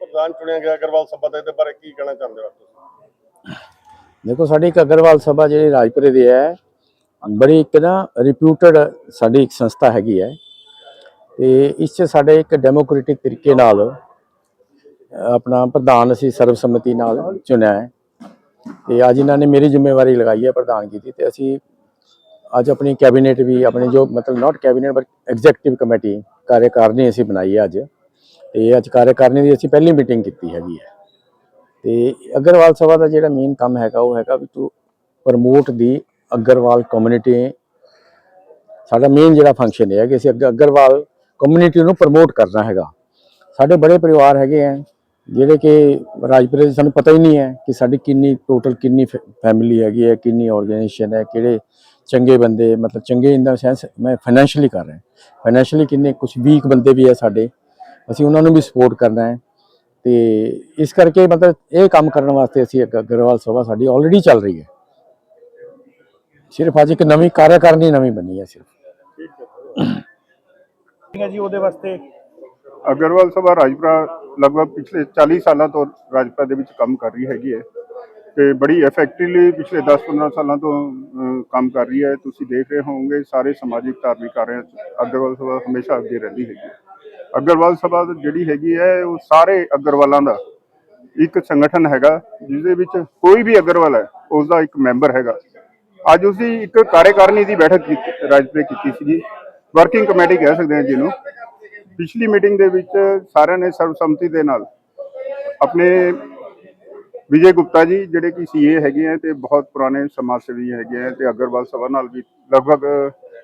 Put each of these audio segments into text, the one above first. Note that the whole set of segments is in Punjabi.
ਪ੍ਰਧਾਨ ਚੁਣਿਆ ਗਿਆ ਅਗਰਵਾਲ ਸਭਾ ਦਾ, ਇਹਦੇ ਬਾਰੇ ਕੀ ਕਹਿਣਾ ਚਾਹੁੰਦੇ ਹੋ ਤੁਸੀਂ? ਦੇਖੋ, ਸਾਡੀ ਇੱਕ ਅਗਰਵਾਲ ਸਭਾ ਜਿਹੜੀ ਰਾਜਪੁਰੇ ਦੀ ਹੈ, ਬੜੀ ਇੱਕ ਨਾ ਰਿਪਿਊਟਡ ਸਾਡੀ ਇੱਕ ਸੰਸਥਾ ਹੈਗੀ ਹੈ। ਤੇ ਇਸ 'ਚ ਸਾਡੇ ਇੱਕ ਡੈਮੋਕ੍ਰੈਟਿਕ ਤਰੀਕੇ ਨਾਲ, ਆਪਣਾ ਪ੍ਰਧਾਨ ਅਸੀਂ ਸਰਬਸੰਮਤੀ ਨਾਲ ਚੁਣਿਆ ਹੈ। ਤੇ ਅੱਜ ਇਹਨਾਂ ਨੇ ਮੇਰੀ ਜ਼ਿੰਮੇਵਾਰੀ ਲਗਾਈ ਹੈ ਪ੍ਰਧਾਨਗੀ ਦੀ, ਤੇ ਅਸੀਂ ਅੱਜ ਆਪਣੀ ਕੈਬਨਿਟ ਵੀ, ਆਪਣੇ ਜੋ ਮਤਲਬ not cabinet but executive committee ਕਾਰਜਕਾਰਨੀ ਅਸੀਂ ਬਣਾਈ ਹੈ ਅੱਜ। ਤੇ ਅੱਜ ਕਾਰਜਕਾਰਨੀ ਦੀ ਅਸੀਂ ਪਹਿਲੀ ਮੀਟਿੰਗ ਕੀਤੀ ਹੈਗੀ ਹੈ। ਤੇ ਅਗਰਵਾਲ ਸਭਾ ਦਾ ਜਿਹੜਾ ਮੇਨ ਕੰਮ ਹੈਗਾ, ਉਹ ਹੈਗਾ ਵੀ to promote the Agarwal community ਸਾਡਾ ਮੇਨ ਜਿਹੜਾ ਫੰਕਸ਼ਨ ਹੈ ਕਿ ਅਸੀਂ ਅੱਗ- ਅਗਰਵਾਲ ਕਮਿਊਨਿਟੀ ਨੂੰ ਪ੍ਰਮੋਟ ਕਰਨਾ ਹੈਗਾ। ਸਾਡੇ ਬੜੇ ਪਰਿਵਾਰ ਹੈਗੇ ਆ, ਜਿਹੜੇ ਕਿ ਰਾਜਪੁਰੇ ਦੇ ਸਾਨੂੰ ਪਤਾ ਹੀ ਨਹੀਂ ਹੈ ਕਿ ਸਾਡੀ ਕਿੰਨੀ ਟੋਟਲ ਕਿੰਨੀ ਫੈਮਿਲੀ ਹੈਗੀ ਹੈ, ਕਿੰਨੀ ਆਰਗੇਨਾਈਜੇਸ਼ਨ ਹੈ, ਕਿਹੜੇ ਚੰਗੇ ਬੰਦੇ, ਮਤਲਬ ਚੰਗੇ ਇਨ ਦਾ ਸੈਂਸ ਮੈਂ ਫਾਈਨੈਂਸ਼ੀਅਲੀ ਕਰ ਰਿਹਾ। ਫਾਈਨੈਂਸ਼ੀਅਲੀ ਕਿੰਨੇ ਕੁਝ ਵੀਕ ਬੰਦੇ ਵੀ ਹੈ ਸਾਡੇ। ਅਸੀਂ ਉਹਨਾਂ ਨੂੰ ਵੀ ਸਪੋਰਟ ਕਰਨਾ ਹੈ ਤੇ ਇਸ ਕਰਕੇ ਮਤਲਬ ਇਹ ਕੰਮ ਕਰਨ ਵਾਸਤੇ ਅਸੀਂ ਇੱਕ ਅਗਰਵਾਲ ਸਭਾ ਸਾਡੀ ਆਲਰੇਡੀ ਚੱਲ ਰਹੀ ਹੈ। ਸਿਰਫ ਅੱਜ ਇੱਕ ਨਵੀਂ ਕਾਰਜਕਾਰਨੀ ਨਵੀਂ ਬਣੀ ਹੈ ਸਿਰਫ। ਠੀਕ ਹੈ ਜੀ ਉਹਦੇ ਵਾਸਤੇ ਅਗਰਵਾਲ ਸਭਾ ਰਾਜਪੁਰਾ ਲਗਭਗ ਪਿਛਲੇ 40 ਸਾਲਾਂ ਤੋਂ ਰਾਜਪੁਰਾ ਦੇ ਵਿੱਚ ਕੰਮ ਕਰ ਰਹੀ ਹੈਗੀ ਹੈ ਤੇ ਬੜੀ ਇਫੈਕਟਿਵਲੀ ਪਿਛਲੇ 10-15 ਸਾਲਾਂ ਤੋਂ ਕੰਮ ਕਰ ਰਹੀ ਹੈ। ਤੁਸੀਂ ਦੇਖ ਰਹੇ ਹੋਵੋਗੇ ਸਾਰੇ ਸਮਾਜਿਕ ਧਾਰਮਿਕ ਕਾਰਿਆਂ 'ਚ ਅਗਰਵਾਲ ਸਭਾ ਹਮੇਸ਼ਾ ਅੱਗੇ ਰਹਿੰਦੀ ਹੈਗੀ ਹੈ। ਅਗਰਵਾਲ ਸਭਾ ਜਿਹੜੀ ਹੈਗੀ ਹੈ, ਉਹ ਸਾਰੇ ਅਗਰਵਾਲਾਂ ਦਾ ਇੱਕ ਸੰਗਠਨ ਹੈਗਾ ਜਿਸਦੇ ਵਿੱਚ ਕੋਈ ਵੀ ਅਗਰਵਾਲ ਹੈ ਉਸ ਦਾ ਇੱਕ ਮੈਂਬਰ ਹੈਗਾ। ਅੱਜ ਉਸਦੀ ਇੱਕ ਕਾਰਜਕਾਰਨੀ ਦੀ ਬੈਠਕ ਕੀਤੀ ਰਾਜਪੁਰੇ ਕੀਤੀ ਸੀਗੀ। ਵਰਕਿੰਗ ਕਮੇਟੀ ਕਹਿ ਸਕਦੇ ਹਾਂ ਜਿਹਨੂੰ। ਪਿਛਲੀ ਮੀਟਿੰਗ ਦੇ ਵਿੱਚ ਸਾਰਿਆਂ ਨੇ ਸਰਬਸੰਮਤੀ ਦੇ ਨਾਲ ਆਪਣੇ ਵਿਜੇ ਗੁਪਤਾ ਜੀ, ਜਿਹੜੇ ਕਿ ਸੀਏ ਹੈਗੇ ਆ ਤੇ ਬਹੁਤ ਪੁਰਾਣੇ ਸਮਾਜ ਸੇਵੀ ਹੈਗੇ ਆ ਤੇ ਅਗਰਵਾਲ ਸਭਾ ਨਾਲ ਵੀ ਲਗਭਗ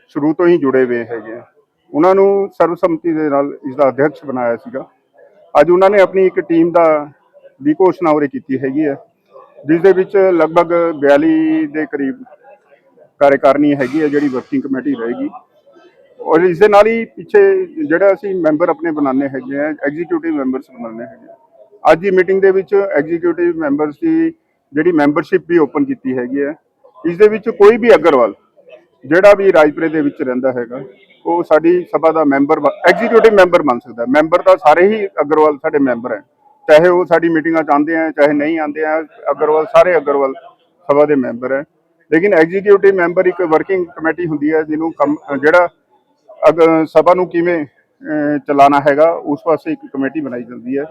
ਸ਼ੁਰੂ ਤੋਂ ਹੀ ਜੁੜੇ ਹੋਏ ਹੈਗੇ ਆ। ਉਹਨਾਂ ਨੂੰ ਸਰਬਸੰਮਤੀ ਦੇ ਨਾਲ ਇਸ ਦਾ ਅਧਿਕਸ਼ ਬਣਾਇਆ ਸੀਗਾ। ਅੱਜ ਉਹਨਾਂ ਨੇ ਆਪਣੀ ਇੱਕ ਟੀਮ ਦਾ ਦੀ ਘੋਸ਼ਣਾ ਉਰੇ ਕੀਤੀ ਹੈਗੀ ਹੈ। ਜਿਸ ਦੇ ਵਿੱਚ ਲਗਭਗ 42 ਦੇ ਕਰੀਬ ਕਾਰਜਕਾਰਨੀ ਹੈਗੀ ਹੈ, ਜਿਹੜੀ ਵਰਕਿੰਗ ਕਮੇਟੀ ਰਹੇਗੀ। ਔਰ ਇਸ ਦੇ ਨਾਲ ਹੀ ਪਿੱਛੇ ਜਿਹੜਾ ਅਸੀਂ ਮੈਂਬਰ ਆਪਣੇ ਬਣਾਉਣੇ ਹੈਗੇ ਆ ਐਗਜ਼ੀਕਿਊਟਿਵ ਮੈਂਬਰਸ ਬਣਾਉਣੇ ਹੈਗੇ ਅੱਜ ਦੀ ਮੀਟਿੰਗ ਦੇ ਵਿੱਚ ਐਗਜ਼ੀਕਿਊਟਿਵ ਮੈਂਬਰਸ ਦੀ ਜਿਹੜੀ ਮੈਂਬਰਸ਼ਿਪ ਵੀ ਓਪਨ ਕੀਤੀ ਹੈਗੀ ਹੈ। ਇਸ ਦੇ ਵਿੱਚ ਕੋਈ ਵੀ ਅਗਰਵਾਲ ਜਿਹੜਾ ਵੀ ਰਾਜਪੁਰੇ ਦੇ ਵਿੱਚ ਰਹਿੰਦਾ ਹੈਗਾ ਉਹ ਸਾਡੀ ਸਭਾ ਦਾ ਮੈਂਬਰ ਐਗਜ਼ੀਕਿਊਟਿਵ ਮੈਂਬਰ ਬਣ ਸਕਦਾ ਮੈਂਬਰ ਤਾਂ ਸਾਰੇ ਹੀ ਅਗਰਵਾਲ ਸਾਡੇ ਮੈਂਬਰ ਹੈ। ਚਾਹੇ ਉਹ ਸਾਡੀ ਮੀਟਿੰਗਾਂ 'ਚ ਆਉਂਦੇ ਆ ਚਾਹੇ ਨਹੀਂ ਆਉਂਦੇ ਆ ਅਗਰਵਾਲ ਸਾਰੇ ਅਗਰਵਾਲ ਸਭਾ ਦੇ ਮੈਂਬਰ ਹੈ। ਲੇਕਿਨ ਐਗਜ਼ੀਕਿਊਟਿਵ ਮੈਂਬਰ ਇੱਕ ਵਰਕਿੰਗ ਕਮੇਟੀ ਹੁੰਦੀ ਹੈ ਜਿਹਨੂੰ ਕੰਮ ਜਿਹੜਾ ਅਗ ਸਭਾ ਨੂੰ ਕਿਵੇਂ ਅਹ, ਚਲਾਉਣਾ ਹੈਗਾ ਉਸ ਪਾਸੇ ਇੱਕ ਕਮੇਟੀ ਬਣਾਈ ਜਾਂਦੀ ਹੈ।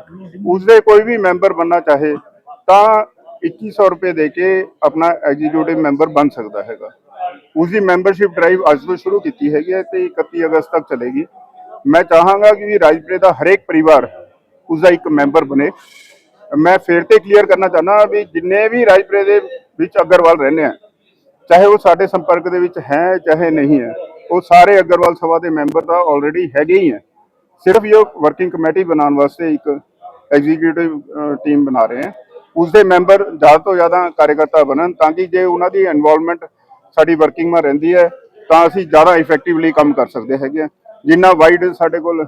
ਉਸ ਦੇ ਕੋਈ ਵੀ ਮੈਂਬਰ ਬਣਨਾ ਚਾਹੇ ਤਾਂ 2100 ਰੁਪਏ ਦੇ ਕੇ ਆਪਣਾ ਐਗਜ਼ੀਕਿਊਟਿਵ ਮੈਂਬਰ ਬਣ ਸਕਦਾ ਹੈਗਾ। ਉਸ ਦੀ ਮੈਂਬਰਸ਼ਿਪ ਡਰਾਈਵ ਅੱਜ ਤੋਂ ਸ਼ੁਰੂ ਕੀਤੀ ਹੈਗੀ ਹੈ ਤੇ 31 ਅਗਸਤ ਤੱਕ ਚੱਲੇਗੀ। ਮੈਂ ਚਾਹਾਂਗਾ ਕਿ ਵੀ ਰਾਜਪੁਰੇ ਦਾ ਹਰੇਕ ਪਰਿਵਾਰ ਉਸ ਦਾ ਇੱਕ ਮੈਂਬਰ ਬਣੇ। ਮੈਂ ਫੇਰ ਤੇ ਕਲੀਅਰ ਕਰਨਾ ਚਾਹੁੰਦਾ ਵੀ ਜਿੰਨੇ ਵੀ ਰਾਜਪੁਰੇ ਦੇ ਵਿੱਚ ਅਗਰਵਾਲ ਰਹਿੰਦੇ ਆ, ਚਾਹੇ ਉਹ ਸਾਡੇ ਸੰਪਰਕ ਦੇ ਵਿੱਚ ਹੈ, ਚਾਹੇ ਨਹੀਂ ਹੈ, ਉਹ ਸਾਰੇ ਅਗਰਵਾਲ ਸਭਾ ਦੇ ਮੈਂਬਰ ਤਾਂ ਆਲਰੇਡੀ ਹੈਗੇ ਹੀ ਹੈ ਸਿਰਫ ਇਹ ਵਰਕਿੰਗ ਕਮੇਟੀ ਬਣਾਉਣ ਵਾਸਤੇ ਇੱਕ ਐਗਜ਼ੀਕਿਊਟਿਵ ਟੀਮ ਬਣਾ ਰਹੇ ਹੈ ਉਸ ਦੇ ਮੈਂਬਰ ਜ਼ਿਆਦਾ ਤੋਂ ਜ਼ਿਆਦਾ ਕਾਰਜਕਰਤਾ ਬਣਨ ਤਾਂ ਕਿ ਜੇ ਉਹਨਾਂ ਦੀ ਇਨਵੋਲਵਮੈਂਟ ਸਾਡੀ ਵਰਕਿੰਗ ਮਾ ਰਹਿੰਦੀ ਹੈ, ਤਾਂ ਅਸੀਂ ਜ਼ਿਆਦਾ ਇਫੈਕਟਿਵਲੀ ਕੰਮ ਕਰ ਸਕਦੇ ਹੈਗੇ ਹਾਂ। ਜਿੰਨਾ ਵਾਈਡ ਸਾਡੇ ਕੋਲ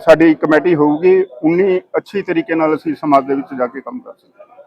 ਸਾਡੀ ਕਮੇਟੀ ਹੋਊਗੀ, ਉਨੀ ਅੱਛੀ ਤਰੀਕੇ ਨਾਲ ਅਸੀਂ ਸਮਾਜ ਦੇ ਵਿੱਚ ਜਾ ਕੇ ਕੰਮ ਕਰ ਸਕਦੇ ਹਾਂ